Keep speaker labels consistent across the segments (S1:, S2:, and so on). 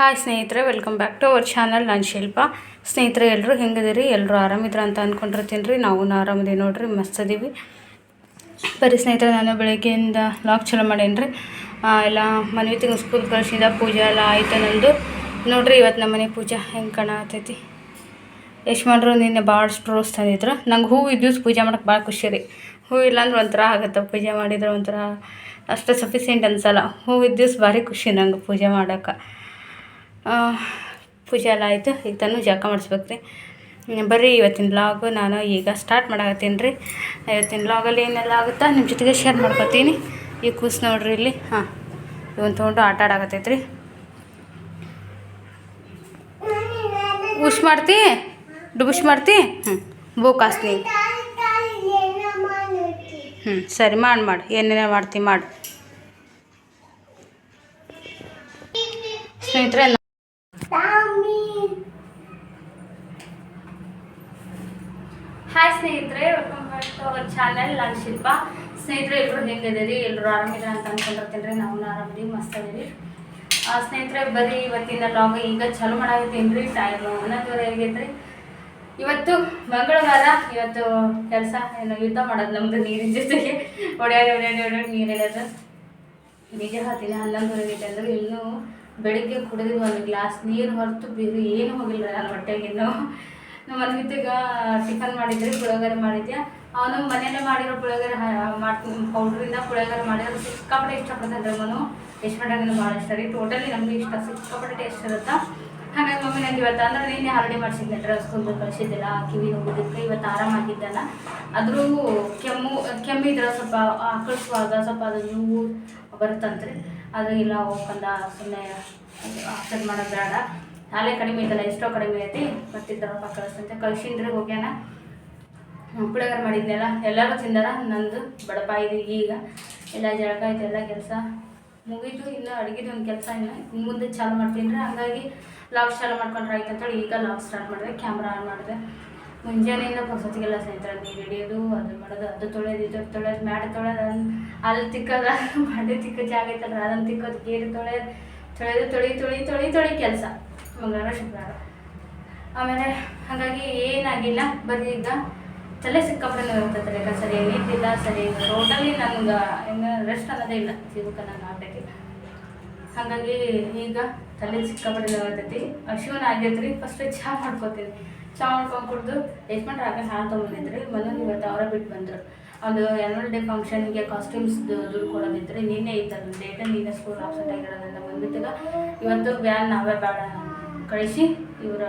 S1: Hi ಸ್ನೇಹಿತರೆ welcome back to our channel ನಾನು ಶಿಲ್ಪ. ಸ್ನೇಹಿತರೆ ಎಲ್ಲರೂ ಹೆಂಗದಿರಿ ಎಲ್ಲರೂ ಆರಾಮಿದ್ರ ಅಂತ ಅಂದ್ಕೊಂಡಿರ್ತೀನಿ ರೀ. ನಾವು ಆರಾಮದಿ ನೋಡ್ರಿ, ಮಸ್ತ್ ಅದೀವಿ ಬರೀ ಸ್ನೇಹಿತರೆ, ನಾನು ಬೆಳಗ್ಗೆಯಿಂದ ಲಾಕ್ ಚಲೋ ಮಾಡೇನಿ ರೀ. ಎಲ್ಲ ಮನೆ ತಿಂಗ್ ಸ್ಕೂಲ್ ಕಳಿಸಿದ, ಪೂಜೆ ಎಲ್ಲ ಆಯಿತು ನಂದು. ನೋಡಿರಿ ಇವತ್ತು ನಮ್ಮ ಮನೆ ಪೂಜೆ ಹೆಂಗೆ ಕಾಣತೈತಿ ಯಶ್ಮಾನ್ರು ನಿನ್ನೆ ಭಾಳ ಸ್ಟ್ರೋಸ್ ತಂದಿದ್ರು. ನಂಗೆ ಹೂವು ಇದ್ದು ಪೂಜೆ ಮಾಡೋಕೆ ಭಾಳ ಖುಷಿ ರೀ. ಹೂವು ಇಲ್ಲಾಂದ್ರೆ ಒಂಥರ ಆಗುತ್ತೆ ಪೂಜೆ ಮಾಡಿದ್ರೆ ಒಂಥರ ಅಷ್ಟು ಸಫಿಸಿಯೆಂಟ್ ಅನ್ಸಲ್ಲ. ಹೂವು ಇದ್ದಿವ್ಸ ಭಾರಿ ಖುಷಿ ನಂಗೆ ಪೂಜೆ ಮಾಡೋಕೆ ಪೂಜೆ ಎಲ್ಲ ಆಯಿತು. ಈಗ ತಾನು ಜಳಕ ಮಾಡಿಸ್ಬೇಕು ರೀ ಬರ್ರಿ, ಇವತ್ತಿನ ಲಾಗು ನಾನು ಈಗ ಸ್ಟಾರ್ಟ್ ಮಾಡಾಕತ್ತೀನಿ ರೀ. ಇವತ್ತಿನ ಲಾಗಲ್ಲಿ ಏನೆಲ್ಲ ಆಗುತ್ತಾ ನಿಮ್ಮ ಜೊತೆಗೆ ಶೇರ್ ಮಾಡ್ಕೊತೀನಿ. ಈ ಕೂಸ್ ನೋಡ್ರಿ ಇಲ್ಲಿ. ಹಾಂ, ಇವನ್ ತೊಗೊಂಡು ಆಟ ಆಡಾಕತ್ತೈತೆ ರೀ ಉಷ್ ಮಾಡ್ತಿ? ಡುಬುಷ್ ಮಾಡ್ತಿ? ಹ್ಞೂ ಬೂ ಕಾಸ್ತೀನಿ ಹ್ಞೂ ಸರಿ, ಮಾಡಿ ಮಾಡಿ. ಏನೇನೇ ಮಾಡ್ತಿ ಮಾಡಿ. ಸ್ನೇಹಿತರೆ ಹಾಯ್ ಸ್ನೇಹಿತರೆ welcome back to our channel ನಾನು ಶಿಲ್ಪ. ಸ್ನೇಹಿತರೆ ಎಲ್ಲರೂ ಹೆಂಗಿದ್ದೀರಿ? ಎಲ್ಲರೂ ಆರಾಮಿದ್ರ ಅಂತ ಅನ್ಕೊಂಡಿರ್ತೀನಿ ರೀ ನಾವು ಆರಾಮಿದ್ದೀವಿ ಮಸ್ತ್ ಆ, ಸ್ನೇಹಿತರೆ ಬರೀ ಇವತ್ತಿನ ಲಾಗ್ ಈಗ ಚಾಲು ಮಾಡಾಕತ್ತೀನಿ ರೀ ಟೈಮ್ ಒಂದೊಂದುವರೆ ಆಗೈತೆ ರೀ ಇವತ್ತು ಮಂಗಳವಾರ. ಇವತ್ತು ಕೆಲಸ ಏನು ಯುದ್ಧ ಮಾಡೋದು ನಮ್ದು ನೀರಿನ ಜೊತೆಗೆ. ಒಡ್ಯಾಡಿ ಒಡ್ಯಾಡಿ ಒಡ್ಯಾಡಿ ನೀರು ಎಳೆಯೋದು. ನಿಜ ಹೇಳ್ತೀನಿ ಹನ್ನೊಂದುವರೆಗೆ ಅಂದ್ರೆ ಇನ್ನೂ ಬೆಳಿಗ್ಗೆ ಕುಡಿದು ಒಂದು ಗ್ಲಾಸ್ ನೀರು ಹೊರತು ಬೇರೆ ಏನು ಹೋಗಿಲ್ಲ ನನ್ನ ಹೊಟ್ಟೆಗೆ ನಾವು ನಮ್ಮ ಮನ್ವಿತಿಗ ಟಿಫನ್ ಮಾಡಿದ್ರಿ, ಪುಳಿಯೋಗರೆ ಮಾಡಿದ್ದೆ ಅವನು ಮನೆಯಲ್ಲೇ ಮಾಡಿರೋ ಪುಳಿಯೋಗರೆ ಮಾಡ್ತೀನಿ ಪೌಡ್ರಿಂದ ಪುಳಿಯೋಗರೆ ಮಾಡಿದ್ರೆ ಸಿಕ್ಕಾಪಟ್ಟೆ ಇಷ್ಟಪಡ್ತಾನೆ ಅವನು ಯಶ್ಮಂಡಾಗನು ಭಾಳ ಇಷ್ಟ ರೀ. ಟೋಟಲಿ ನಮಗೆ ಇಷ್ಟ, ಸಿಕ್ಕಾಪಟ್ಟೆ ಟೇಸ್ಟ್ ಇರುತ್ತೆ? ಹಾಗಾಗಿ ಮಮ್ಮಿ ನಂಗೆ ಇವತ್ತು ಅಂದ್ರೆ ನೀನೇ ಹಾಲಿಡೇ ಮಾಡಿಸಿದ್ದೆ ಡ್ರೆಸ್ ಕುಂದು ಕಳಿಸಿದ್ದಿಲ್ಲ ಕಿವಿ ಹೋಗೋದಕ್ಕೆ ಇವತ್ತು ಆರಾಮಾಗಿದ್ದಲ್ಲ ಆದರೂ ಕೆಮ್ಮು ಕೆಮ್ಮಿದ್ರೆ ಸ್ವಲ್ಪ ಆಕಳಿಸುವಾಗ ಸ್ವಲ್ಪ ಅದು ನೋವು ಬರುತ್ತಂತ್ರಿ. ಅದು ಇಲ್ಲ ಹೋಗಂದ ಸುಮ್ಮನೆ ಆಪ್ಷನ್ ಮಾಡೋದು ಬೇಡ. ನಾಳೆ ಕಡಿಮೆ ಐತಲ್ಲ ಎಷ್ಟೋ ಕಡಿಮೆ ಐತಿ ಮತ್ತಿದ್ದರಪ್ಪ ಕಳಿಸ್ತಂತೆ ಕಳ್ಸಿಂದ್ರೆ ಹೋಗ್ಯಾನ. ಪುಳಿಯೋಗರೆ ಮಾಡಿದ್ನೆಲ್ಲ, ಎಲ್ಲರೂ ತಿಂದಾರ, ನಂದು ಇದೆ ಈಗ. ಎಲ್ಲ ಜಳಕ ಆಯ್ತು ಎಲ್ಲ ಕೆಲಸ ಮುಗೀತು. ಇನ್ನು ಅಡುಗೆದು ಒಂದು ಕೆಲಸ ಇನ್ನು. ಇನ್ನು ಮುಂದೆ ಚಾಲು ಮಾಡ್ತೀನಿ ರೀ ಹಂಗಾಗಿ ಲಾಗ್ ಚಾಲು ಮಾಡ್ಕೊಂಡ್ರೆ ಆಯ್ತು ಅಂತೇಳಿ ಈಗ ಲಾಗ್ ಸ್ಟಾರ್ಟ್ ಮಾಡಿದೆ, ಕ್ಯಾಮ್ರಾ ಆನ್ ಮಾಡಿದೆ. ಮುಂಜಾನೆಯಿಂದ ಹೊಸತಿಗೆಲ್ಲ ಸ್ನೇಹಿತರ ನೀರು ಹಿಡಿಯೋದು, ಅದು ಮಾಡೋದು, ಅದು ತೊಳೆಯೋದು, ಇದು ತೊಳೆಯೋದು, ಮ್ಯಾಟ್ ತೊಳೆಯೋದು ಅಲ್ಲಿ ತಿಕ್ಕೋದು ಮಾಡಿ ತಿಕ್ಕೋ ಜಾಗ ಐತಲ್ಲ, ಅದನ್ನು ತಿಕ್ಕೋದು, ಗೇರು ತೊಳೆಯೋದು ತೊಳೆದು ತೊಳಿ ತೊಳಿ ತೊಳಿ ತೊಳಿ ಕೆಲಸ. ಮಂಗಳವಾರ, ಶುಕ್ರವಾರ. ಆಮೇಲೆ ಹಾಗಾಗಿ ಏನಾಗಿಲ್ಲ, ಬರೀ ತಲೆ ಸಿಕ್ಕಾಪಟ್ಟೆ ಇರ್ತೈತೆ ಯಾಕಂದ್ರೆ ಸರಿ ನೀತಿಲ್ಲ ಸರಿ ಟೋಟಲಿ ನನಗೆ ಇನ್ನು ರೆಸ್ಟ್ ಅನ್ನೋದೇ ಇಲ್ಲ, ಜೀವಕ್ಕೆ ನಾನು ಆಗ್ಬೇಕಿಲ್ಲ. ಹಾಗಾಗಿ ಈಗ ತಲೆ ಸಿಕ್ಕಾಪಟ್ಟೆ ಇರ್ತೈತಿ ಶಿವನ ಆಗೈತೆ ರೀ ಫಸ್ಟ್ ಚಹಾ ಮಾಡ್ಕೊತೀನಿ. ಚಹಾ ಮಾಡ್ಕೊಂಡು ಕುಡ್ದು ಯಜಮಾನ್ರು ಆಗ ಹಾಲು ತೊಗೊಂಡಿದ್ರಿ ಮನೇಲಿ ಇವತ್ತು ಅವರ ಬಿಟ್ಟು ಬಂದರು. ಒಂದು ಆ್ಯನ್ವಲ್ ಡೇ ಫಂಕ್ಷನ್ಗೆ ಕಾಸ್ಟ್ಯೂಮ್ಸ್ ದುಡ್ಡು ಕೊಡೋದಿದ್ರೆ ನಿನ್ನೆ ಇತ್ತು ಅದು ಡೇಟ ನೀನೇ ಸ್ಕೂಲ್ ಆಬ್ಸೆಂಟ್ ಆಗಿರೋದ್ರಿಂದ ಬಂದ್ಬಿಟ್ಟಾಗ ಇವತ್ತು ವ್ಯಾನ್ ನಾವೇ ಬೇಡ ಕಳಿಸಿ ಇವರ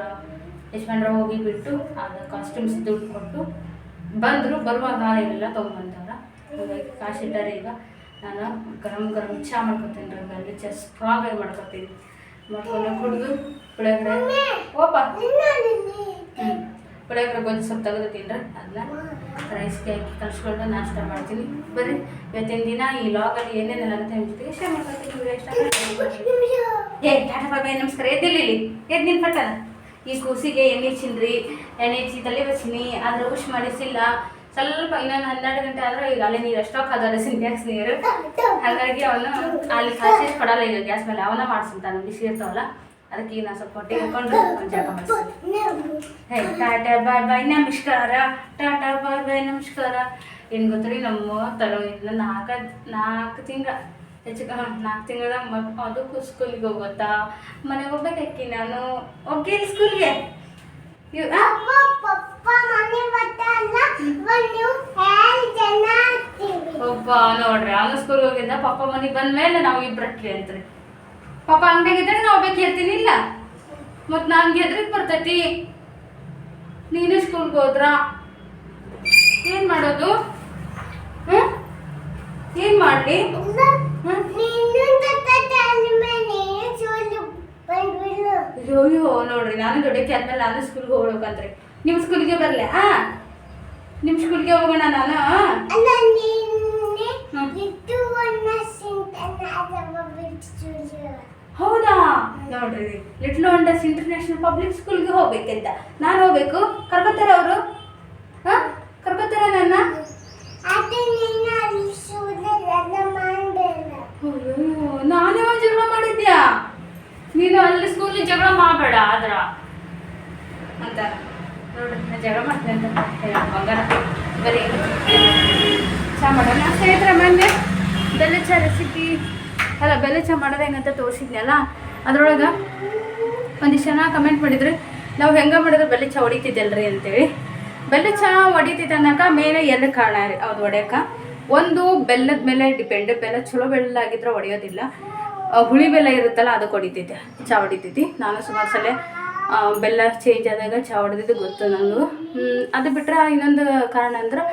S1: ಯಜಮಾನ್ರ ಹೋಗಿ ಬಿಟ್ಟು ಅದು ಕಾಸ್ಟ್ಯೂಮ್ಸ್ ದುಡ್ಡು ಕೊಟ್ಟು ಬಂದರು. ಬರುವಾಗ ಹಾಲೆಲ್ಲ ತೊಗೊಂಬಂದವ್ರ ಹಾಗಾಗಿ ಕಾಶಿಟ್ಟಾರೆ ಈಗ. ನಾನು ಗರಂ ಗರಂ ಚಹಾ ಮಾಡ್ಕೊತೀನಿ. ರೀ ಅಲ್ಲಿ ಚಾ ಸ್ಟ್ರಾಂಗ್ ಆಗಿ ಮಾಡ್ಕೊತೀನಿ. ಮಾಡ್ಕೊಂಡು ಕುಡಿದು ಪುಳಿಯೋಗರೆ? ಓಪ. ಹ್ಞೂ ಪುಳಿಯೋಗರೆ ಗೋಧಿ ಸ್ವಲ್ಪ ತೆಗೆದು ತಿನ್ರಿ ಅದನ್ನ ರೈಸ್ಗೆ ಹಾಕಿ ಕಲಿಸ್ಕೊಂಡು ನಾಷ್ಟ ಮಾಡ್ತೀನಿ. ಬರ್ರಿ ಇವತ್ತಿನ ದಿನ ಈ ಲಾಗಲ್ಲಿ ಏನೇನೆಲ್ಲ ಅಂತ ಹೇಳ್ತೀನಿ ಶೇರ್ ಇಷ್ಟ ಆದ್ರೆ ಏ ಟಾಟಾ ನಮಸ್ಕಾರ. ಎದ್ದಿಲ್ಲ ಇಲ್ಲಿ? ಎದ್ದು ನಿನ್ ಪಟ್ಟದ ಈ ಕೂಸಿಗೆ ಎಣ್ಣೆ ಚಿನ್ರಿ ಎಣ್ಣೆ ಹಚ್ಚಿ ತಲೆ ಬಚ್ಚಿನಿ ಆದ್ರೆ ಉಶ್ ಮಾಡಿಸಿಲ್ಲ. ಸ್ವಲ್ಪ ಇನ್ನೊಂದು ಹನ್ನೆರಡು ಗಂಟೆ ಆದ್ರೆ ಈಗ ಅಲ್ಲಿ ನೀರು ಅಷ್ಟೋ ಕಾದಲ್ಲ ಸಿಂಟ್ಯಾಕ್ಸ್ ನೀರು. ಹಾಗಾಗಿ ಅವನು ಅಲ್ಲಿ ಕಾಸೇಜ್ ಕೊಡಲ್ಲ ಈಗ ಗ್ಯಾಸ್ ಮೇಲೆ ಅವನ ಮಾಡಿಸ್ತಾನೆ ಬಿಸಿ ಇರ್ತಾವಲ್ಲ ಅದಕ್ಕೆ ಈಗ ನಾನು ಸ್ವಲ್ಪ ಹೊಟ್ಟೆ ಹಾಕೊಂಡು ಮಾಡಿಸ್ತೀನಿ. ಹೇ ಟಾಟಾ ಬಾಯ್ ಬಾಯ್ ನಮಸ್ಕಾರ. ಟಾಟಾ ಬಾಯ್ ಬಾಯ್ ನಮಸ್ಕಾರ. ಏನು ಗೊತ್ತಿರಿ ನಮ್ಮ ತರೋ ಇಲ್ಲ ನಾಲ್ಕು ನಾಲ್ಕು ತಿಂಗಳ. ಹೆಚ್ಚು ಹಾಂ ನಾಲ್ಕು ತಿಂಗಳ ಅದಕ್ಕೂ ಸ್ಕೂಲಿಗೆ ಹೋಗುತ್ತಾ? ಮನೆಗೆ ಹೋಗ್ಬೇಕಿ ನಾನು. ಓಕೆ ಸ್ಕೂಲ್ಗೆ? ಒಬ್ಬ ನೋಡ್ರಿ ಅವನು ಸ್ಕೂಲ್ಗೆ ಹೋಗಿದ್ದ ಪಪ್ಪ ಮನೆಗೆ ಬಂದ ಮೇಲೆ ನಾವು ಇಬ್ಬರಟ್ಲಿ ಅಂತ್ರಿ. ಪಾಪ ಅಂಗಡಿಗಿದ್ರೆ ನಾವು ಬೇಕು ಇರ್ತೀನಿ ಇಲ್ಲ? ಮತ್ತು ನನ್ಗೆ ಹೆದ್ರಿಗೆ ಬರ್ತೈತಿ. ನೀನು ಸ್ಕೂಲ್ಗೆ ಹೋದ್ರ? ಏನು ಮಾಡೋದು? ಹ್ಞೂ ಏನು ಮಾಡಲಿ? ಅಯ್ಯೋ ನೋಡ್ರಿ, ನಾನು ದೊಡ್ಡ ಆದ್ಮೇಲೆ ನಾನು ಸ್ಕೂಲ್ಗೆ ಹೋಗ್ಬೇಕಂತ್ರಿ. ನಿಮ್ಮ ಸ್ಕೂಲ್ಗೆ ಬರಲೆ? ಆ? ನಿಮ್ಮ ಸ್ಕೂಲ್ಗೆ ಹೋಗೋಣ ನಾನು ಹೌದಾ? ನೋಡ್ರಿ ಲಿಟ್ಲ್ ವಂಡರ್ಸ್ ಇಂಟರ್ನ್ಯಾಷನಲ್ ಪಬ್ಲಿಕ್ ಸ್ಕೂಲ್ಗೆ ಹೋಗ್ಬೇಕಂತ. ನಾನು ಹೋಗ್ಬೇಕು. ಕರ್ಕೋತಾರ ಅವರು? ಹಾ? ಕರ್ಕೋತಾರ ನನ್ನ? ನಾನೇ ಒಂದು ಜಗಳ ಮಾಡಿದ್ಯಾ? ನೀನು ಅಲ್ಲಿ ಸ್ಕೂಲ್ ಜಗಳ ಮಾಡಬೇಡ ಆದ್ರ. ಅಂತ. ನೋಡ್ರಿ ಜಗಳ ಮಾಡ್ತೇನೆ ಅಂತ ಬಂಗಾರ. ಬರೀ ಮಾಡೋಣ. ಸ್ನೇಹಿತರೆ, ಮೊನ್ನೆ ಬೆಲ್ಲ ಚಾ ರೆಸಿಪಿ ಅಲ್ಲ ಬೆಲ್ಲ ಚಾ ಮಾಡೋದು ಹೆಂಗಂತ ತೋರಿಸಿದ್ನಲ್ಲ, ಅದ್ರೊಳಗೆ ಒಂದಿಷ್ಟು ಜನ ಕಮೆಂಟ್ ಮಾಡಿದ್ರು, ನಾವು ಹೆಂಗೆ ಮಾಡಿದ್ರೆ ಬೆಲ್ಲ ಚಾ ಹೊಡಿತಿದ್ದಲ್ರಿ? ಅಂತೇಳಿ. ಬೆಲ್ಲ ಚಹಾ ಅನ್ನಕ ಮೇಲೆ ಎರಡು ಕಾರಣ ರೀ, ಅದು ಒಡೆಯಕ್ಕೆ ಒಂದು ಬೆಲ್ಲದ ಮೇಲೆ ಡಿಪೆಂಡ್ ಬೆಲ್ಲ ಚಲೋ ಬೆಲ್ಲ ಆಗಿದ್ರೆ ಹೊಡೆಯೋದಿಲ್ಲ ಹುಳಿ ಬೆಲ್ಲ ಇರುತ್ತಲ್ಲ ಅದಕ್ಕೆ ಹೊಡಿತಿದ್ದೆ ಚಾ ಹೊಡಿತಿದ್ದೆ. ನಾನು ಸುಮಾರು ಸಲ ಬೆಲ್ಲ ಚೇಂಜ್ ಆದಾಗ ಚಾ ಹೊಡೆದಿದ್ದು ಗೊತ್ತು ನನಗೂ ಅದು ಬಿಟ್ಟರೆ ಇನ್ನೊಂದು ಕಾರಣ ಅಂದ್ರೆ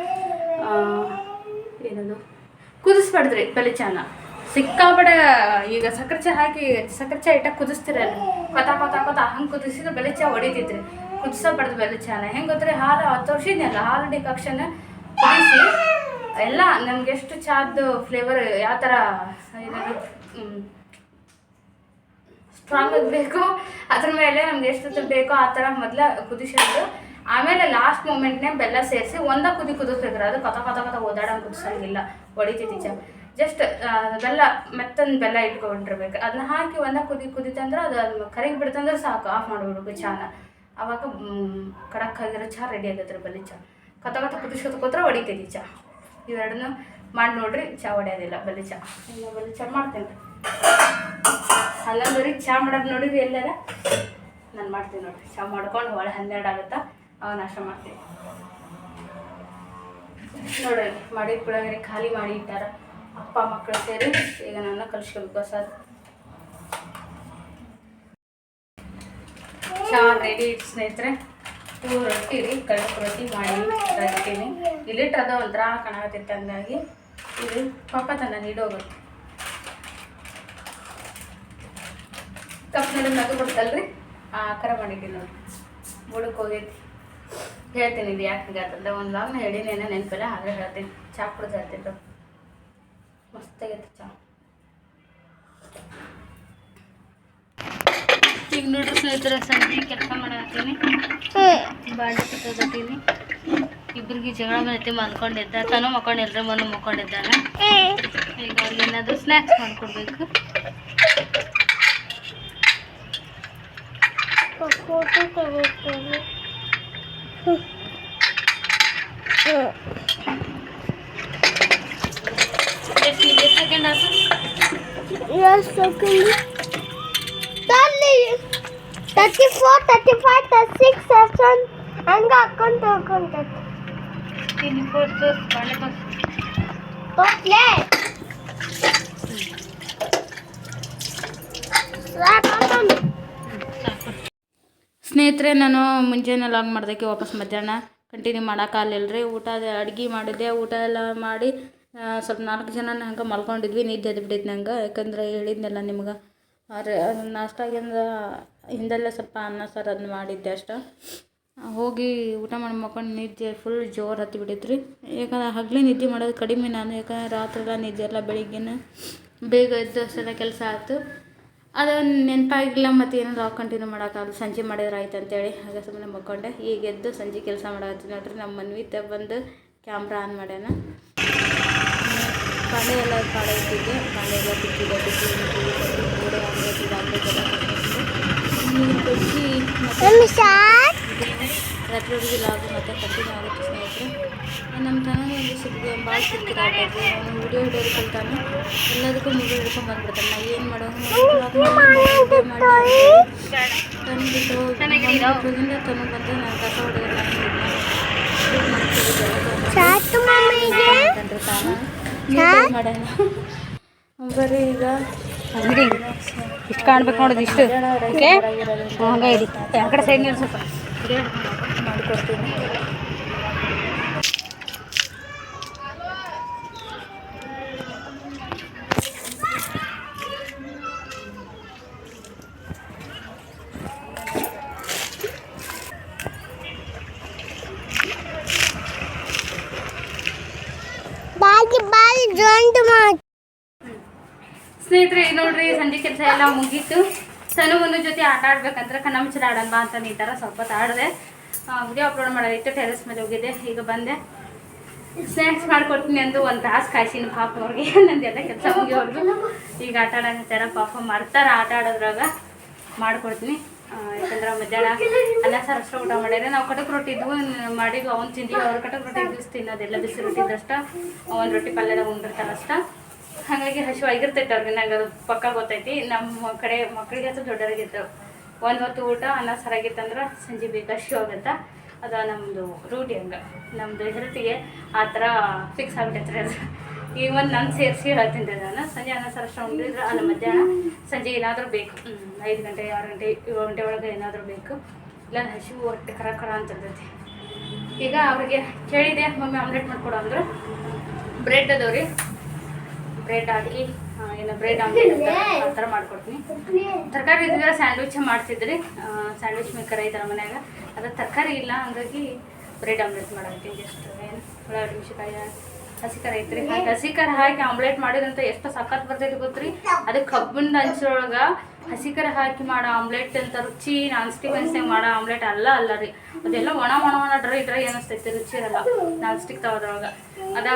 S1: ಏನದು? ಕುದಿಸ್ಬಾರ್ದ್ರಿ ಬೆಲ್ಲ ಚಾನ ಈಗ ಸಕ್ಕರೆ ಚಾ ಹಾಕಿ ಸಕ್ಕರೆ ಚಾ ಇಟ್ಟಾಗ ಕುದಿಸ್ತಿರಲ್ಲ ಕೊತ ಕೊತ ಕೊತ ಹಂಗೆ ಕುದಿಸಿದ್ರೆ ಬೆಲೆ ಚಾ ಹೊಡಿತಿದ್ರಿ ಕುದಿಸಬಾರ್ದು ಬೆಲೆ ಚಾನ ಹೆಂಗೆ ಹಾಲು ಹತ್ತು ವರ್ಷದಿನಲ್ಲ ಹಾಲು ಡಿಕಾಕ್ಷನ್ ಕುದಿಸಿ ಎಲ್ಲ ನಮ್ಗೆ ಎಷ್ಟು ಚಾದ್ದು ಫ್ಲೇವರ್ ಯಾವ ಥರ ಏನದು? ಸ್ಟ್ರಾಂಗ್ ಆಗಬೇಕು ಅದ್ರ ಮೇಲೆ ನಮ್ಗೆ ಎಷ್ಟು ಬೇಕೋ ಆ ಥರ ಮೊದಲ ಕುದಿಸೋದು ಆಮೇಲೆ ಲಾಸ್ಟ್ ಮೂಮೆಂಟ್ನೇ ಬೆಲ್ಲ ಸೇರಿಸಿ ಒಂದ ಕುದಿ ಕುದಿಸ್ಬೇಕ್ರಿ. ಅದು ಕಥ ಕಥ ಕಥ ಓದಾಡಂಗೆ ಕುದಿಸಂಗಿಲ್ಲ. ಹೊಡಿತೈತಿ ಜಸ್ಟ್ ಬೆಲ್ಲ ಮೆತ್ತನ್ ಬೆಲ್ಲ ಇಟ್ಕೊಂಡಿರ್ಬೇಕು. ಅದನ್ನ ಹಾಕಿ ಒಂದ ಕುದಿ ಕುದಿತಂದ್ರೆ ಅದು ಅದನ್ನ ಕರಿಗೆ ಬಿಡ್ತಂದ್ರೆ ಸಾಕು. ಆಫ್ ಮಾಡಿಬಿಡ್ಬೇಕು ಚಾನ. ಅವಾಗ ಮ್, ಕಡಕ್ ಆಗಿರೋ ಚಾ ರೆಡಿ ಆಗತ್ತೆ ಬೆಲ್ಲ ಚಾ. ಕತ ಕಥ ಕೊತ್ರ ಹೊಡಿತೈತಿ ಚಾ. ಇವೆರಡನ್ನೂ ಮಾಡಿ ನೋಡ್ರಿ ಚಾ ಹೊಡೆಯೋದಿಲ್ಲ ಬೆಲ್ಲ ಚಾ. ಇಲ್ಲ ಬೆಲ್ಲ ಚಾ ಮಾಡ್ತೇನೆ ಹನ್ನೊಂದುವರೆಗೆ ಚಾ ಮಾಡೋದು ನೋಡಿರಿ ಎಲ್ಲಾರ? ನಾನು ಮಾಡ್ತೀನಿ ನೋಡ್ರಿ. ಚಾ ಮಾಡ್ಕೊಂಡು ಒಳ್ಳೆ ಹನ್ನೆರಡು ಆಗುತ್ತಾ? ಅವಾಗ ನಾಶ ಮಾಡ್ತೀವಿ ನೋಡ್ರಿ ಮಾಡಿದ ಪುಳಿಯೋಗರೆ ಖಾಲಿ ಮಾಡಿ ಇಟ್ಟಾರ. ಅಪ್ಪ ಮಕ್ಕಳು ಸೇರಿ ಈಗ ನನ್ನ ಕಲಿಸ್ಕೊಬೇಕು ಸರ್. ಚಾ ರೆಡಿ ಸ್ನೇಹಿತರೆ. ಹೂ ರೊಟ್ಟಿ ರೀ, ಕಡಕ್ ರೊಟ್ಟಿ ಮಾಡಿ ಇಟ್ಟಿನಿ ಇಲ್ಲಿಟ್ಟು ಅದ ಒಂಥರ ಕಾಣಕತ್ತೈತೆ ಇದು ಪಾಪ ತನ್ನ ನೀಡೋಗುತ್ತೆ ಕಪ್ನಲ್ಲಿ ನಗು ಬಿಡ್ತಲ್ರಿ? ಆ ಕರ ಮಾಡಿದ್ದೀನಿ ನೋಡಿ. ಬುಡಕ್ಕೆ ಹೋಗೈತಿ. ಹೇಳ್ತೀನಿ, ಇದು ಯಾಕೆ ಹಿಂಗಾತಂದ್ರೆ ಒಂದು ಲಾಗ್ನ ಹೇಳಿನಿ ಏನೋ ನೆನಪಿಲ್ಲ ಆದರೆ ಹೇಳ್ತೀನಿ. ಚಾ ಕುಡ್ದು ಹೇಳ್ತೀನಿ ಮಸ್ತಾಗೈತೆ ಚಾ. ಈಗ ನೋಡ್ರಿ ಸ್ನೇಹಿತರ ಸಂಜೆ ಕೆಲಸ ಮಾಡತ್ತೀನಿ ಬಾಡಿ ತಗೋತೀನಿ ಇಬ್ಬರಿಗೆ ಜಗಳ ಬಂದೈತಿ, ಮಲ್ಕೊಂಡಿದ್ದ. ತಾನು ಮಕ್ಕೊಂಡಿಲ್ರಿ ಮನು ಮಕ್ಕೊಂಡಿದ್ದಾನೆ ಈಗ ಅವ್ರಿಗೆ ಏನಾದರೂ ಸ್ನ್ಯಾಕ್ಸ್ ಮಾಡಿಕೊಡ್ಬೇಕು. ಎಷ್ಟು ಎಷ್ಟು ಸೆಕೆಂಡ್ ಆಯ್ತು
S2: Yes, okay. Tally. 34, 35, 36, 37. ಹಂಗ ಹಾಕೊಂತ ಹೋಗ್ಕೊಂತ
S1: ಇಲ್ಲಿ ಫೋರ್ ತೋರ್ಸು ಬಾಂಡೆ ತೋರ್ಸು
S2: ತೋಟ್ಲೆ
S1: ಸ್ನೇಹಿತರೆ, ನಾನು ಮುಂಜಾನೆ ಲಾಗ್ ಮಾಡೋದಕ್ಕೆ ವಾಪಸ್ ಮಧ್ಯಾಹ್ನ ಕಂಟಿನ್ಯೂ ಮಾಡೋಕ್ಕಾಗಲಿಲ್ಲ ರೀ ಊಟ ಅಡುಗೆ ಮಾಡಿದ್ದೆ. ಊಟ ಎಲ್ಲ ಮಾಡಿ ಸ್ವಲ್ಪ ನಾಲ್ಕು ಜನ ಹಂಗೆ ಮಲ್ಕೊಂಡಿದ್ವಿ. ನಿದ್ದೆ ಬಿಟ್ಟಿದ್ದು ನಂಗೆ. ಯಾಕಂದ್ರೆ ಹೇಳಿದ್ನಲ್ಲ ನಿಮ್ಗೆ ಅರೆ ನಾಷ್ಟಾಗಿಂದ, ಹಿಂದೆಲ್ಲ ಸ್ವಲ್ಪ ಅನ್ನ, ಸಾರು ಅದನ್ನ ಮಾಡಿದ್ದೆ ಅಷ್ಟ. ಹೋಗಿ ಊಟ ಮಾಡಿ ಮಕ್ಕೊಂಡು ನಿದ್ದೆ ಫುಲ್ ಜೋರು ಹತ್ತಿ ರೀ ಯಾಕಂದ್ರೆ ಹಗಲೇ ನಿದ್ದೆ ಮಾಡೋದು ಕಡಿಮೆ ನಾನು. ಯಾಕಂದ್ರೆ ರಾತ್ರಿ ನಿದ್ದೆ ಎಲ್ಲ ಬೆಳಿಗ್ಗೆನ ಬೇಗ ಎದ್ದು ಅಷ್ಟೆಲ್ಲ ಕೆಲಸ ಆಯ್ತು ಅದು ನೆನಪಾಗಿಲ್ಲ ಮತ್ತು ಏನಾದ್ರು ಆ ಕಂಟಿನ್ಯೂ ಮಾಡೋಕ್ಕಾಗಲ್ಲ ಸಂಜೆ ಮಾಡಿದ್ರೆ ಆಯ್ತು ಅಂತೇಳಿ ಹಾಗೆ ಸುಮ್ಮನೆ ಮಕ್ಕೊಂಡೆ ಈಗ ಎದ್ದು ಸಂಜೆ ಕೆಲಸ ಮಾಡತ್ತೀನಿ ನೋಡ್ರಿ ನಮ್ಮ ಮನ್ವಿತ ಬಂದು ಕ್ಯಾಮ್ರಾ ಆನ್ ಮಾಡ್ಯಾನ ಬಾಳೆ ಎಲ್ಲ ಬಾಳೆ ಇಟ್ಟಿದ್ದೆ ಬಾಳೆ ಎಲ್ಲ ತಿಕ್ಕಿದೆ ಬಿಟ್ಟಿದ್ದೆ ಮತ್ತು ರಾತ್ರಿ ಹುಡುಗಿ ಲಾಗು ಮತ್ತೆ ಕಂಟಿನ್ಯೂ ಆಗುತ್ತೆ ಸ್ನೇಹಿತರೆ ನಮ್ಮ ಒಂದು ಸಿಕ್ಕಿದೆ ಭಾಳ ಅವನು ವಿಡಿಯೋ ಹಿಡಿಯೋದು ಕಲ್ತಾನೆ. ಎಲ್ಲದಕ್ಕೂ ಮುಗಿ ಹಿಡ್ಕೊಂಡು ಬಂದ್ಬಿಡ್ತಾನೆ. ನಾ ಏನು ಮಾಡೋದು ತಂದ್ಬಿಟ್ಟು ತನು ಬಂದು ನಾನು ಕಸ ಹೊಡೆಯೋದು ಬರೀ ಈಗ.
S3: ಇಷ್ಟು ಕಾಣ್ಬೇಕು ನೋಡೋದು ಇಷ್ಟು ಓಕೆ? ಹಂಗೆ ಇಡಿ ಆ ಕಡೆ ಸೈಡ್ ಸ್ವಲ್ಪ.
S1: ಮಾಡಿಕೊಡ್ತೀನಿ
S2: ಬಾಗಿ ಬಾಗಿ ಜಾಯಿಂಟ್ ಮಾಡಿ
S1: ಸ್ನೇಹಿತರೆ ನೋಡ್ರಿ, ಸಂಜೆ ಕೆಲಸ ಎಲ್ಲ ಮುಗೀತು. ತನು ಒಂದು ಜೊತೆ ಆಟ ಆಡ್ಬೇಕಂದ್ರೆ ಕಣ್ಣ ಮುಚ್ಚಲ ಬಾ ಅಂತ ಈ ಥರ ಸ್ವಲ್ಪ ಆಡಿದೆ. ವಿಡಿಯೋ ಅಪ್ಲೋಡ್ ಮಾಡೋದಿತ್ತು ಟೆರೆಸ್ ಮೇಲೆ ಹೋಗಿದ್ದೆ, ಈಗ ಬಂದೆ. ಸ್ನ್ಯಾಕ್ಸ್ ಮಾಡ್ಕೊಡ್ತೀನಿ ಅಂದು ಒಂದು ತಾಸು ಕಾಯ್ಸಿನ ಪಾಪ ಅವ್ರಿಗೆ. ಎಲ್ಲ ಕೆಲಸ ಮುಗಿಯೋರ್ಗು ಈಗ ಆಟ ಆಡಕತ್ತಾರ ಪಾಪ ಮರ್ತಾರ ಆಟ ಆಡೋದ್ರಾಗ. ಮಾಡಿಕೊಡ್ತೀನಿ. ಯಾಕಂದ್ರೆ ಮಧ್ಯಾಹ್ನ ಅನ್ನ ಸಾರು ಅಷ್ಟು ಊಟ ಮಾಡ್ಯಾರ ನಾವು ಕಟಕ್ ರೊಟ್ಟಿ ಇದ್ವು ಮಾಡಿದ್ವು, ಅವ್ನು ತಿಂದೀವಿ. ಅವ್ರು ಕಟಕ್ ರೊಟ್ಟಿ ಇದ್ದು ತಿನ್ನೋದೆಲ್ಲ ಬಿಸಿ ರೊಟ್ಟಿ ಇದ್ದಷ್ಟ ಒಂದು ರೊಟ್ಟಿ ಪಲ್ಯದಾಗ ಉಂಡಿರ್ತಾರೆ ಅಷ್ಟ. ಹಾಗಾಗಿ ಹಸಿವಾಗಿರ್ತೈತೆ ಅವ್ರಿಗೆ, ನಂಗೆ ಅದು ಪಕ್ಕ ಗೊತ್ತೈತಿ. ನಮ್ಮ ಕಡೆ ಮಕ್ಕಳಿಗೆ ಅಥವಾ ದೊಡ್ಡವರಿಗಿತ್ತು ಒಂದು ಹೊತ್ತು ಊಟ, ಅನ್ನ ಸಾರಾಗಿತ್ತಂದ್ರೆ ಸಂಜೆ ಬೇಗ ಹಸಿವಾಗುತ್ತೆ ಅದು ನಮ್ಮದು ರೂಢಿ ಹಂಗೆ ನಮ್ಮದು ಹೆಲ್ತಿಗೆ ಆ ಥರ ಫಿಕ್ಸ್ ಆಗ್ಬಿಟ್ಟೈತೆ ಅದು. ಈಗ ಒಂದು ನಾನು ಸೇರಿಸಿ ಹೇಳ್ತೀನಿ ನಾನು. ಸಂಜೆ ಅನ್ನ ಸರ್ ಅಷ್ಟು ಉಂಡಿದ್ರೆ ಅಲ್ಲ ಮಧ್ಯಾಹ್ನ ಸಂಜೆ ಏನಾದರೂ ಬೇಕು. ಐದು ಗಂಟೆ, ಆರು ಗಂಟೆ, ಏಳು ಗಂಟೆ ಒಳಗೆ ಏನಾದರೂ ಬೇಕು. ಇಲ್ಲ ಹಸಿವು ಹೊಟ್ಟೆ ಕರ ಕರ ಅಂತ ಇರ್ತೈತಿ. ಈಗ ಅವ್ರಿಗೆ ಕೇಳಿದೆ. ಮಮ್ಮಿ ಆಮ್ಲೆಟ್ ಮಾಡ್ಕೊಡು ಅಂದ್ರೆ. ಬ್ರೆಡ್ ಅದಾವ್ರಿ ಬ್ರೆಡ್ ಹಾಕಿ ಏನ ಬ್ರೆಡ್ ಆಮ್ಲೆಟ್ ಆ ಥರ ಮಾಡ್ಕೊಡ್ತೀನಿ. ತರಕಾರಿ ಇದ್ರೆ ಸ್ಯಾಂಡ್ವಿಚ್ ಮಾಡ್ತಿದ್ರಿ. ಸ್ಯಾಂಡ್ವಿಚ್ ಮೇಕರ್ ಐತಾರ ಮನ್ಯಾಗ. ಅದು ತರಕಾರಿ ಇಲ್ಲ. ಹಂಗಾಗಿ ಬ್ರೆಡ್ ಆಮ್ಲೆಟ್ ಮಾಡಿ ಜಸ್ಟ್ ಏನು ಉಳ್ಳಾಗಡ್ಡಿ, ಮೆಣಸಿನ್ಕಾಯಿ ಹಸಿಕಾರ ಐತ್ರಿ. ಹಾಕಿ ಹಸಿಕರ ಹಾಕಿ ಆಮ್ಲೆಟ್ ಮಾಡಿದಂತ ಎಷ್ಟು ಸಖತ್ ಬರ್ತೈತಿ ಗೊತ್ತ್ರಿ? ಅದು ಕಬ್ಬಿನ ಹಂಚೊಳಗ ಹಸಿಕರ ಹಾಕಿ ಮಾಡೋ ಆಮ್ಲೆಟ್ ಅಂತ ರುಚಿ ನಾನ್ ಸ್ಟಿಕ್ ಅನ್ಸ್ನಾಗ ಮಾಡೋ ಆಮ್ಲೆಟ್ ಅಲ್ಲ ಅಲ್ಲ ರೀ. ಅದೆಲ್ಲ ಒಣ ಒಣ ಒಣ ಡ್ರೈ ಡ್ರೈ ಅನಿಸ್ತೈತಿ ರುಚಿ ಇರಲ್ಲ ನಾನ್ ಸ್ಟಿಕ್ ತಗೋದ್ರೊಳಗೆ ಅದ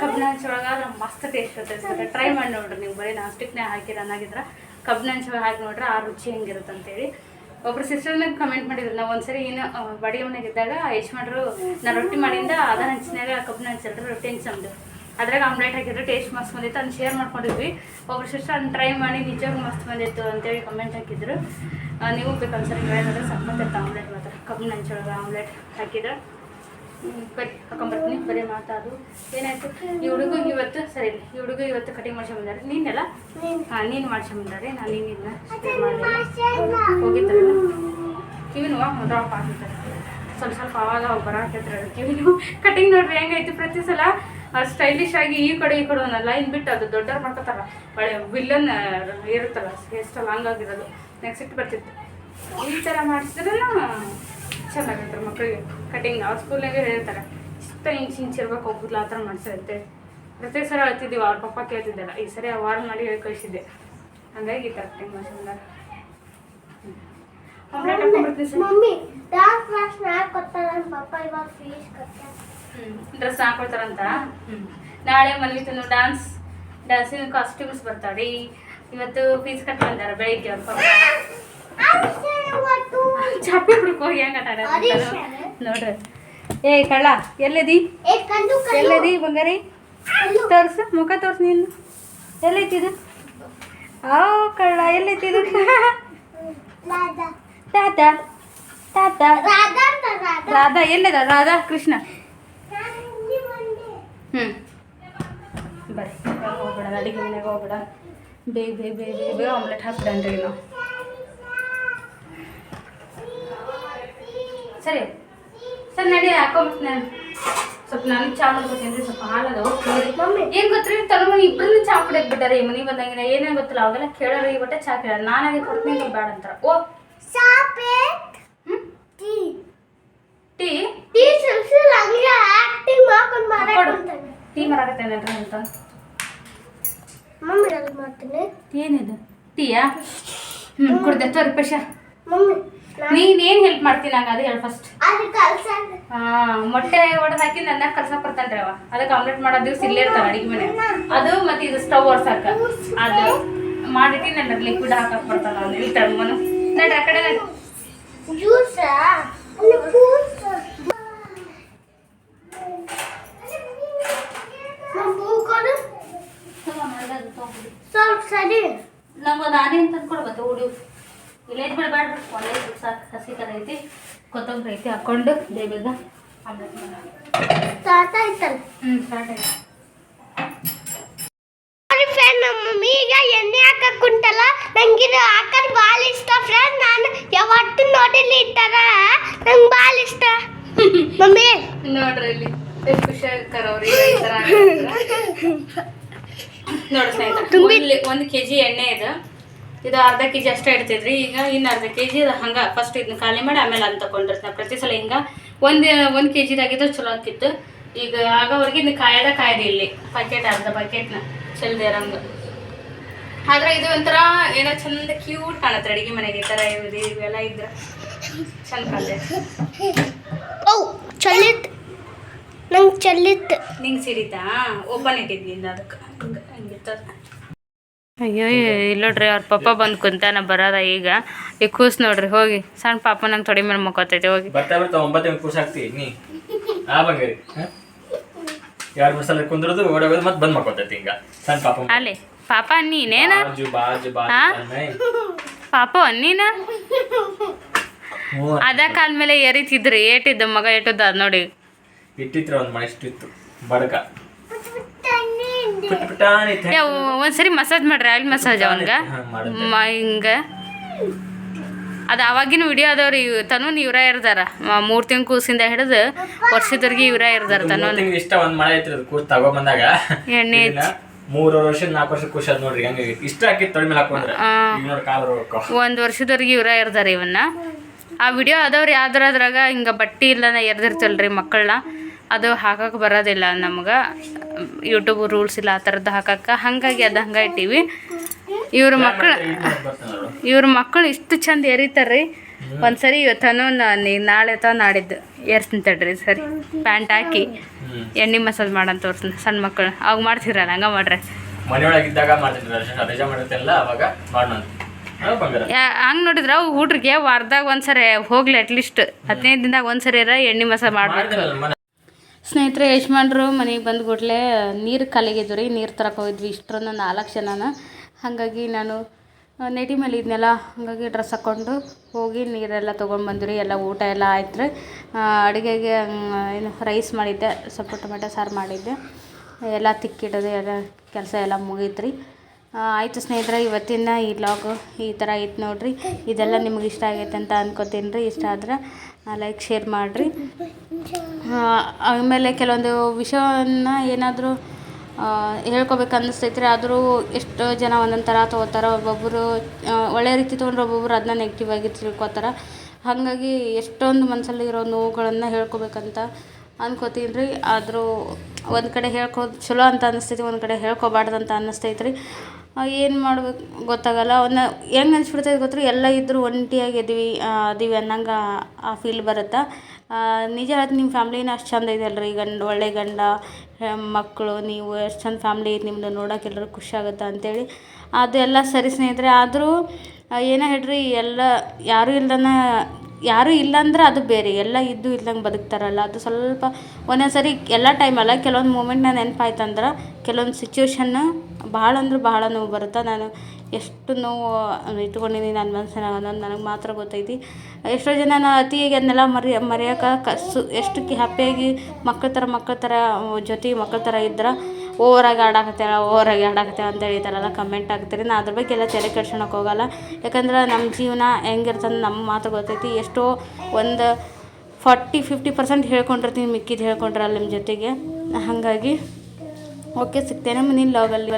S1: ಕಬ್ಬಿನ ಹಂಚೊಳಗ ಮಸ್ತ್ ಟೇಸ್ಟ್ ಇರ್ತೈತಿ ಟ್ರೈ ಮಾಡಿ ನೋಡ್ರಿ ನೀವು ಬರೀ ನಾನ್ ಸ್ಟಿಕ್ನೇ ಹಾಕಿರ ಅನ್ನಾಗಿದ್ರ ಕಬ್ಬಿನ ಹಂಚೊಳಗೆ ಹಾಕಿ ನೋಡ್ರಿ ಆ ರುಚಿ ಹೆಂಗಿರುತ್ತೆ ಅಂತೇಳಿ ಒಬ್ರು ಸಿಸ್ಟರ್ನ ಕಮೆಂಟ್ ಮಾಡಿದ್ರು. ನಾವು ಒಂದ್ಸರಿ ಏನು ಬಡಿ ಮನೆಗೆ ಇದ್ದಾಗ ಯಶ್ಮಡ್ರು ನಾ ರೊಟ್ಟಿ ಮಾಡಿಂದ ಅದ ಹಂಚಿನಾಗ ಕಬ್ಬಿನ ಹಂಚಲ್ರಿ, ರೊಟ್ಟಿ ಹಂಚಮ್ದು ಅದ್ರಾಗ ಆಮ್ಲೆಟ್ ಹಾಕಿದ್ರು ಟೇಸ್ಟ್ ಮಸ್ತ್ ಬಂದಿತ್ತು, ಅದನ್ನ ಶೇರ್ ಮಾಡ್ಕೊಂಡಿದ್ವಿ. ಒಬ್ರು ಸಿಸ್ಟರ್ ಅದನ್ನ ಟ್ರೈ ಮಾಡಿ ನಿಜವಾಗ್ ಮಸ್ತ್ ಬಂದಿತ್ತು ಅಂತೇಳಿ ಕಮೆಂಟ್ ಹಾಕಿದ್ರು. ನೀವು ಬೇಕು ಒಂದ್ಸರಿ ಮಾಡಿದ್ರೆ ಸಕ್ಕತ್ತಿತ್ತು ಆಮ್ಲೆಟ್ ಮಾತ್ರ. ಕಬ್ಬಿನ ಹಂಚೊಳಗೆ ಆಮ್ಲೆಟ್ ಹಾಕಿದ್ರೆ. ಬರೀ ಹಾಕೊಂಬರ್ತೀನಿ ಬರೀ ಮಾತಾಡು. ಏನಾಯ್ತು? ಈ ಹುಡುಗ ಇವತ್ತು ಸರಿ ಈ ಹುಡುಗ ಇವತ್ತು ಕಟಿಂಗ್ ಮಾಡ್ಸ್ಕೊಂಬಂದಾರೆ ನೀನೆಲ್ಲ? ಹಾಂ ನೀನು ಮಾಡ್ಸ್ಕೊಂಬಂದಾರೆ ನಾನು ನೀನಿಲ್ಲ ಹೋಗಿತ್ತಲ್ಲ ಕಿವಿನು ಡ್ರಾಪ್ ಆಗಿದ್ದಾರೆ ಸ್ವಲ್ಪ ಸ್ವಲ್ಪ ಅವಾಗ ಅವಾಗ ಬರಾಕೈತ್ರಿ ಅದು ಕಿವಿನು. ಕಟಿಂಗ್ ನೋಡ್ರಿ ಹೆಂಗೈತಿ ಪ್ರತಿ ಸಲ? ಸ್ಟೈಲಿಶ್ ಆಗಿ ಈ ಕಡೆ ಈ ಕಡೆ ಒಂದು ಲೈನ್ ಬಿಟ್ಟು ಅದು ದೊಡ್ಡವ್ರು ಮಾಡ್ಕೋತಾರ ಒಳ್ಳೆ ವಿಲ್ಲನ್ ಇರುತ್ತಲ್ಲ ಎಷ್ಟು ಲಾಂಗ್ ಆಗಿರೋದು ನೆಕ್ಸ್ಟ್ ಇಟ್ಟು ಬರ್ತಿತ್ತು ಈ ಥರ ಮಾಡಿಸಿದ್ರೆ ಚೆನ್ನಾಗೈತೆ ಮಕ್ಕಳಿಗೆ ಕಟಿಂಗ್ ಅವ್ರ ಸ್ಕೂಲ್ನಾಗೆ ಹೇಳ್ತಾರೆ. ಇಷ್ಟ ಇಂಚ್ ಇಂಚ್ ಇರ್ಬೇಕು ಹೋಗುದಿಲ್ಲ ಆ ಥರ ಮಾಡಿಸಿರುತ್ತೆ ಪ್ರತಿ ಸಲ ಹೇಳ್ತಿದ್ದೀವಿ ಅವ್ರ ಪಪ್ಪ ಕೇಳ್ತಿದ್ದಲ್ಲ. ಈ ಸರಿ ವಾರ ಮಾಡಿ ಹೇಳಿ ಕಳಿಸಿದ್ದೆ. ಹಂಗಾಗಿ ಈ ಥರ ಕಟಿಂಗ್
S2: ಮಮ್ಮಿ ಡಾರ್ಕ್ ಪಪ್ಪ ಇವಾಗ ಫೀಸ್ ಕೊಡ್ತಾರೆ
S1: ಡ್ರೆಸ್ ಹಾಕೊಳ್ತಾರಂತ. ನಾಳೆ ಮನ್ವಿತನು ಡಾನ್ಸ್ ಡ್ಯಾನ್ಸಿನ ಕಾಸ್ಟ್ಯೂಮ್ಸ್ ಬರ್ತಾವ್ರಿ. ಇವತ್ತು ಫೀಸ್ ಕಟ್ ಬಂದಾರ ಬೆಳಿಗ್ಗೆ ಅವ್ರ ಚಾಪಿ ಹುಡುಕ್ ಹೋಗಿ ಹೆಂಗ್ ಆಟ ಆಡೋದು
S2: Audition.
S1: ನೋಡ್ರಿ ಏ ಕಳ್ಳ ಎಲ್ಲದಿ? ಎಲ್ಲದಿ ಬಂಗಾರಿ? ತೋರ್ಸು ಮುಖ ತೋರ್ಸು ನೀನು. ಎಲ್ಲೈತಿದು ಓ ಕಳ್ಳ ಎಲ್ಲೈತಿದು ತಾತ ತಾತ
S2: ರಾಧಾ.
S1: ಎಲ್ಲದ? ರಾಧಾ ಕೃಷ್ಣ. ಹ್ಞೂ ಬರ್ರಿ ಹೋಗ್ಬೇಡ ಅಡಿಗೆ ಮನೆಗೆ ಹೋಗ್ಬೇಡ ಬೇಗ ಬೇಗ ಬೇಗ ಬೇಗ ಆಮ್ಲೆಟ್ ಹಾಕ್ಬಿಡನ್ರಿ ನಾವು. ಸರಿ. ಸರ್ ನಡಿ ಹಾಕೊಂಬಿಟ್ಟು ನಾನು. ಸ್ವಲ್ಪ ನಾನು ಚಾ ಮಾಡ್ಬೇಕಂದ್ರೆ ಸ್ವಲ್ಪ ಹಾಲದವು.
S2: ಮಮ್ಮಿ.
S1: ಏನು ಗೊತ್ತ್ರಿ? ತಗೊಂಡು ಇಬ್ಬರನ್ನ ಚಾ ಕುಡಿಯಕ್ ಬಿಟ್ಟಾರೆ. ಈ ಮನೆಗೆ ಬಂದಂಗಿನ ಏನೇ ಗೊತ್ತಿಲ್ಲ. ಅವಾಗೆಲ್ಲ ಕೇಳೋರು ಈ ಬಟ್ಟೆ ಚಾ ಕೇಳ ನಾನಾಗೆ ಕೊಡ್ತೀನಿ ಬೇಡ ಅಂತಾರ. ಓ.
S2: ಟೀ.
S1: ಟೀ?
S2: ಟೀ ಸುಲ್ಸುಲ್ ಹಂಗೆ ಆಕ್ಟಿಂಗ್ ಮಾಡ್ಕೊಂಡು
S1: ಟೀ ಮಾಡಾಕತ್ತೇನಲ್ರಿ ಅಂತ.
S2: ಮಮ್ಮಿ ಅದು ಮಾಡ್ತೀನಿ.
S1: ಏನಿದು? ಟೀಯಾ? ಹ್ಞೂ ಕುಡ್ದೆ. ತೋರಿ ಪಶ
S2: ಮಮ್ಮಿ. ನಾ-
S1: ನೀನ್ ಹೆಲ್ಪ್ ಮಾಡ್ತೀನಿ ನಂಗೆ ಅದು ಹೇಳಿ ಫಸ್ಟ್ ಹಾ ಮೊಟ್ಟೆ ಒಡೆದು ಹಾಕಿ ನನ್ನ ಕಲ್ಸಕ್ ಬರ್ತಾನ್ರಿ ಅವ. ಅದಕ್ಕೆ ಆಮ್ಲೆಟ್ ಮಾಡೋ ದಿವ್ಸ ಇಲ್ಲೇ ಇರ್ತಾವ ಅಡಿಗೆ ಮನೆ. ಅದು ಮತ್ತೆ ಇದು ಸ್ಟವ್ ಓಡ್ಸಾಕ ಅದು ಮಾಡಿಟ್ಟು ನನ್ನ ಲಿಕ್ವಿಡ್ ಹಾಕಕ್ ಬರ್ತಾನ ಅವ್ನು. ತಮ್ಮನು ನಡ್ರಿ ಆ ಕಡೆ
S2: ಸ್ವಲ್ಪ ಸರಿ.
S1: ನಮ್ಗೆ ಅದು ಆನೆ ಅಂತ ಅನ್ಕೊಡು ಮತ್ತೆ ಹುಡಿ ಬಿಡಬೇಡ ಸಸಿ ಸಾಕು ಹಸಿ ಥರ ಐತಿ. ಕೊತ್ತಂಬರಿ ಐತಿ ಹಾಕೊಂಡು ಬೇಗ ಆಮ್ಲೆಟ್ ಮಾಡೋಣ
S2: ಸ್ಟಾರ್ಟ್ ಆಯ್ತಲ್ಲ?
S1: ಹ್ಞೂ ಸ್ಟಾರ್ಟ್ ಆಯ್ತು.
S2: ಫ್ರೆಂಡ್ ನಮ್ಮ ಮಮ್ಮಿ ಈಗ ಎಣ್ಣೆ ಹಾಕಕ್ಕೆ ಕುಂಟಲ್ಲ ನಂಗಿದು ಹಾಕದ್ ಭಾಳ ಇಷ್ಟ ಫ್ರೆಂಡ್ ನಾನು ಯಾವತ್ತೂ ನೋಡಿಲ್ಲ ಈ ಥರ ನಂಗೆ ಭಾಳ ಇಷ್ಟ. ಮಮ್ಮಿ.
S1: ನೋಡ್ರಿ ಇಲ್ಲಿ ಖುಷಿ ಆಗ್ತಾರ ಈ ಥರ ನೋಡಿ ಸ್ನೇಹಿತರೆ ಒಂದು ಒಂದು ಕೆ ಜಿ ಎಣ್ಣೆ ಇದು. ಇದು ಅರ್ಧ ಕೆ ಜಿ ಅಷ್ಟೇ ಇಡ್ತಿದ್ರಿ. ಈಗ ಇನ್ನು ಅರ್ಧ ಕೆ ಜಿ ಹಂಗೆ ಫಸ್ಟ್ ಇದನ್ನ ಖಾಲಿ ಮಾಡಿ ಆಮೇಲೆ ಅಂತ ತಗೊಂಡಿರ್ತೀನಿ. ಪ್ರತಿ ಸಲ ಹಿಂಗೆ ಒಂದು ಒಂದು ಕೆ ಜಿದಾಗಿದ್ದು ಚಲೋ ಆಗ್ತಿತ್ತು. ಈಗ ಆಗೋವರೆಗೆ ಇನ್ನು ಕಾಯದ ಕಾಯ್ದೆ ಇಲ್ಲಿ. ಪ್ಯಾಕೆಟ್ ಅರ್ಧ ಪ್ಯಾಕೆಟ್ನ ಚೆಲ್ಲದೆ ಇರಂಗೆ. ಆದ್ರೆ ಇದು ಒಂಥರ ಏನೋ ಚಂದ ಕ್ಯೂಟ್ ಕಾಣತ್ತೆ. ಅಡುಗೆ ಮನೆಗೆ ಈ ಥರ ಇವು ಇವೆಲ್ಲ ಇದ್ರೆ ಚಂದ ಕಾಣತ್ತೆ
S2: ನಂಗೆ ಚಲ್ಲಿತ್.
S1: ನಿಂಗೆ ಸಿಡಿತಾ? ಓಪನ್ ಇಟ್ಟಿದ್ವಿ ಅದಕ್ಕೆ. ಹಂಗೆ ಹಿಂಗಿರ್ತದೆ ಅಯ್ಯೋ ಇಲ್ಲ ನೋಡ್ರಿ ಅವ್ರ ಪಾಪ ಬಂದು ಕುಂತಾನ ಬರೋದ ಈಗ. ಈಗ ಕೂಸ್ ನೋಡ್ರಿ ಹೋಗಿ. ಸಣ್ಣ ಪಾಪ ನಂಗೆ ತೊಡೆ ಮೇಲೆ ಮಕ್ಕೋತೈತಿ ಹೋಗಿ.
S4: ಬರ್ತಾ ಬರ್ತಾ ಒಂಬತ್ತು ಕೂಸ್ ಹಾಕ್ತಿ ನೀ. ಆ ಬಂಗಾರಿ ಯಾರು ಮಸಾಲೆ ಸಲ ಕುಂದ್ರದು ಓಡೋಗೋದು ಮತ್ತೆ ಬಂದ್ ಮಾಡ್ಕೊತೈತಿ ಹಿಂಗ. ಸಣ್ಣ ಪಾಪ
S1: ಅಲ್ಲಿ ಪಾಪ ನೀನೇನ. ಪಾಪ ನೀನ? ಅದ ಕಾಲ ಮೇಲೆ ಏರಿತಿದ್ರಿ ಏಟಿದ್ದ ಮಗ ಏಟದ ನೋಡಿ.
S4: ಇಟ್ಟಿತ್ರ ಒಂದು ಮನೆ ಇಷ್ಟಿತ್ತು ಬಡಕ. ಪುಟ್
S1: ಒಂದ್ಸರಿ ಮಸಾಜ್ ಮಾಡ್ರಿ ಆಯಿಲ್ ಮಸಾಜ್ ಅವನ್ಗ ಹಿಂಗ. ಅದು ಅವಾಗಿನ ವಿಡಿಯೋ ಅದಾವ್ರಿ ತನು ಇವ್ರ ಇರ್ದಾರ. ಮೂರು ತಿಂಗ್ ಕೂಸಿಂದ ಹಿಡಿದು ವರ್ಷದವರೆಗೆ ಇವ್ರ ಇರ್ದಾರ
S4: ತನೂನ್.
S1: ತನು
S4: ಇಷ್ಟ ಒಂದ್ ಮಳೆ ಐತ್ರಿ ಅದು ಕೂಸ್ ತಗೋ ಬಂದಾಗ.
S1: ಎಣ್ಣೆ
S4: ಮೂರು ವರ್ಷ ನಾಲ್ಕು ವರ್ಷ ಖುಷಿ ಅದ್ ನೋಡ್ರಿ ಹಂಗ ಇಷ್ಟ ಹಾಕಿ ತೊಳಿ ಮೇಲೆ ಹಾಕೊಂಡ್ರೆ. ನೋಡಿ ಕಾಲು
S1: ಒಂದು ವರ್ಷದವರೆಗೆ ಇವ್ರ ಇರ್ದಾರ ಇವನ್ನ. ಆ ವಿಡಿಯೋ ಅದಾವ್ರಿ ಯಾವ್ದ್ರ ಅದ್ರಾಗ ಬಟ್ಟಿ ಬಟ್ಟೆ ಇಲ್ಲನ ಎರ್ದಿರ್ತಲ್ರಿ ಮಕ್ಕಳನ್ನ ಅದು ಹಾಕಕ್ಕೆ ಬರೋದಿಲ್ಲ ನಮ್ಗೆ. ಯೂಟ್ಯೂಬ್ ರೂಲ್ಸ್ ಇಲ್ಲ ಆ ಥರದ್ದು ಹಾಕಕ್ಕೆ. ಹಾಗಾಗಿ ಅದು ಹಂಗೆ ಇಟ್ಟೀವಿ ಇವ್ರ ಮಕ್ಕಳು ಇವ್ರ ಮಕ್ಕಳು ಇಷ್ಟು ಚಂದ ಎರಿತಾರ್ರಿ. ಒಂದ್ಸರಿ ಇವತ್ತನು ನೀ ನಾಳೆ ಅಥವಾ ನಾಡಿದ್ದು ಏರ್ಸ್ತೀನಿ ತಡ್ರಿ ಸರಿ. ಪ್ಯಾಂಟ್ ಹಾಕಿ ಎಣ್ಣೆ ಮಸಾಜ್ ಮಾಡಂತ ತೋರ್ಸ್ತೀನಿ ಸಣ್ಣ ಮಕ್ಕಳು ಅವಾಗ ಮಾಡ್ತಿರಲ್ಲ ಹಂಗೆ ಮಾಡ್ರಿ.
S4: ಮಾಡೋಣ
S1: ಹಂಗೆ ನೋಡಿದ್ರೆ ಅವು ಹುಡ್ರಿಗೆ ವಾರದಾಗ ಒಂದ್ಸರಿ ಹೋಗ್ಲಿ ಅಟ್ಲೀಸ್ಟ್ ಹದಿನೈದು ದಿನದಾಗ ಒಂದ್ಸರಿ ಎಣ್ಣೆ ಮಸಾಜ್ ಮಾಡ್ಬೇಕು. ಸ್ನೇಹಿತರೆ, ಯಜಮಾನ್ರು ಮನೆಗೆ ಬಂದ ಕೂಡಲೇ ನೀರು ಖಾಲಿಗಿದ್ವು ರೀ. ನೀರು ತರಕ್ಕೆ ಹೋಗಿದ್ವಿ. ನಾಲ್ಕು ಜನನ. ಹಾಗಾಗಿ ನಾನು ನೆಟಿ ಮೇಲೆ ಇದ್ನೆಲ್ಲ, ಹಾಗಾಗಿ ಡ್ರೆಸ್ ಹಾಕ್ಕೊಂಡು ಹೋಗಿ ನೀರೆಲ್ಲ ತೊಗೊಂಡು ಬಂದ್ರಿ ಎಲ್ಲ ಊಟ ಎಲ್ಲ ಆಯ್ತು ರೀ. ಅಡುಗೆಗೆ ಏನು, ರೈಸ್ ಮಾಡಿದ್ದೆ. ಸ್ವಲ್ಪ ಟೊಮೆಟೊ, ಸಾರು ಮಾಡಿದ್ದೆ. ಎಲ್ಲ ತಿಕ್ಕಿಡೋದು ಎಲ್ಲ ಕೆಲಸ ಎಲ್ಲ ಮುಗೀತು ರೀ. ಆಯಿತು ಸ್ನೇಹಿತರೆ, ಇವತ್ತಿನ ಈ ಲಾಗು ಈ ಥರ ಐತೆ ನೋಡಿರಿ. ಇದೆಲ್ಲ ನಿಮ್ಗೆ ಇಷ್ಟ ಆಗೈತೆ ಅಂತ ಅನ್ಕೋತೀನಿ ರೀ. ಇಷ್ಟ ಆದ್ರೆ ಲೈಕ್ ಶೇರ್ ಮಾಡಿರಿ. ಆಮೇಲೆ ಕೆಲವೊಂದು ವಿಷಯವನ್ನು ಏನಾದರೂ ಹೇಳ್ಕೊಬೇಕು ಅನ್ನಿಸ್ತೈತ್ರಿ ಆದರೂ ಎಷ್ಟೋ ಜನ ಒಂದೊಂದು ಥರ ತೊಗೋತಾರೆ. ಒಬ್ಬೊಬ್ಬರು ಒಳ್ಳೆ ರೀತಿ ತೊಗೊಂಡ್ರೆ ಒಬ್ಬೊಬ್ರು ಅದನ್ನ ನೆಗೆಟಿವ್ ಆಗಿ ತಿಳ್ಕೊತಾರೆ. ಹಾಗಾಗಿ ಎಷ್ಟೊಂದು ಮನಸ್ಸಲ್ಲಿ ಇರೋ ನೋವುಗಳನ್ನು ಹೇಳ್ಕೊಬೇಕಂತ ಅನ್ಕೋತೀನಿ ರೀ ಆದರೂ ಒಂದು ಕಡೆ ಹೇಳ್ಕೊ, ಚಲೋ ಅಂತ ಅನ್ನಿಸ್ತೈತಿ ಒಂದು ಕಡೆ ಹೇಳ್ಕೊಬಾರ್ದು ಅಂತ ಅನ್ನಿಸ್ತೈತೆ ರೀ ಏನು ಮಾಡ್ಬೇಕು ಗೊತ್ತಾಗಲ್ಲ. ಒಂದು ಹೆಂಗೆ ಅನ್ಸ್ಬಿಡ್ತೈತೆ ಗೊತ್ತ್ರಿ ಎಲ್ಲ ಇದ್ದರೂ ಒಂಟಿಯಾಗಿ ಇದೀವಿ ಅದೀವಿ ಅನ್ನಂಗೆ ಆ ಫೀಲ್ ಬರುತ್ತೆ. ನಿಜ ಹೇಳ್ತೀನಿ ನಿಮ್ಮ ಫ್ಯಾಮ್ಲಿನೇ ಅಷ್ಟು ಚಂದ ಇದೆ ಅಲ್ರಿ. ಗಂಡ, ಒಳ್ಳೆ ಗಂಡ ಮಕ್ಕಳು ನೀವು ಎಷ್ಟು ಚೆಂದ ಫ್ಯಾಮ್ಲಿ ಐತೆ ನಿಮ್ಮದು ನೋಡೋಕೆ ಎಲ್ಲರೂ ಖುಷಿ ಆಗುತ್ತೆ ಅಂತೇಳಿ. ಅದೆಲ್ಲ ಸರಿ ಸ್ನೇಹಿತರೆ, ಆದರೂ ಏನೇ ಹೇಳ್ರಿ, ಎಲ್ಲ ಯಾರೂ ಇಲ್ದನ ಯಾರೂ ಇಲ್ಲ ಅಂದ್ರೆ ಅದು ಬೇರೆ. ಎಲ್ಲ ಇದ್ದು ಇಲ್ದಂಗೆ ಬದುಕ್ತಾರಲ್ಲ, ಅದು ಸ್ವಲ್ಪ ಒಂದೊಂದು ಸರಿ ಎಲ್ಲ ಟೈಮಲ್ಲ ಕೆಲವೊಂದು ಮೂಮೆಂಟ್ನ ನೆನಪಾಯ್ತಂದ್ರೆ ಕೆಲವೊಂದು ಸಿಚುವೇಶನ್ನ ಭಾಳ ಅಂದ್ರೆ ಭಾಳ ನೋವು ಬರುತ್ತೆ. ನಾನು ಎಷ್ಟು ನೋವು ಇಟ್ಕೊಂಡಿದ್ದೀನಿ ನನ್ನ ಮನಸ್ಸಿನಾಗ ಅನ್ನೋದು ನನಗೆ ಮಾತ್ರ ಗೊತ್ತೈತಿ. ಎಷ್ಟೋ ಜನ ನಾನು ಅತಿಯಾಗಿ ಅದನ್ನೆಲ್ಲ ಮರಿ, ಮರೆಯೋಕೆ ಕಸು ಎಷ್ಟು ಹ್ಯಾಪಿಯಾಗಿ ಮಕ್ಕಳ ಥರ ಮಕ್ಕಳ ಥರ, ಜೊತೆಗೆ ಮಕ್ಕಳ ಥರ ಇದ್ರೆ. ಓವರಾಗಿ ಆಡಾಕತ್ತೇಳ ಓವರಾಗಿ ಆಡಾಕತ್ತೇಳ ಅಂತೇಳಿ ಈ ಥರ ಎಲ್ಲ ಕಮೆಂಟ್ ಆಗ್ತೀರಿ ನಾ ಅದ್ರ ಬಗ್ಗೆ ಎಲ್ಲ ತಲೆ ಕೆಡ್ಸ್ಕೊಳಕ್ಕೆ ಹೋಗಲ್ಲ. ಯಾಕಂದ್ರೆ ನಮ್ಮ ಜೀವನ ಹೆಂಗಿರ್ತದೆ ನಮ್ಮ ಮಾತು ಗೊತ್ತೈತಿ. ಎಷ್ಟೋ ಒಂದು ಫಾರ್ಟಿ, ಫಿಫ್ಟಿ ಪರ್ಸೆಂಟ್ ಹೇಳ್ಕೊಂಡಿರ್ತೀನಿ ಮಿಕ್ಕಿದ್ದು ಹೇಳ್ಕೊಂಡ್ರಲ್ಲ ನಿಮ್ಮ ಜೊತೆಗೆ. ಹಾಗಾಗಿ, ಓಕೆ, ಸಿಗ್ತೇನೆ ಮುಂದಿನ ಲಾಗಲ್ಲಿ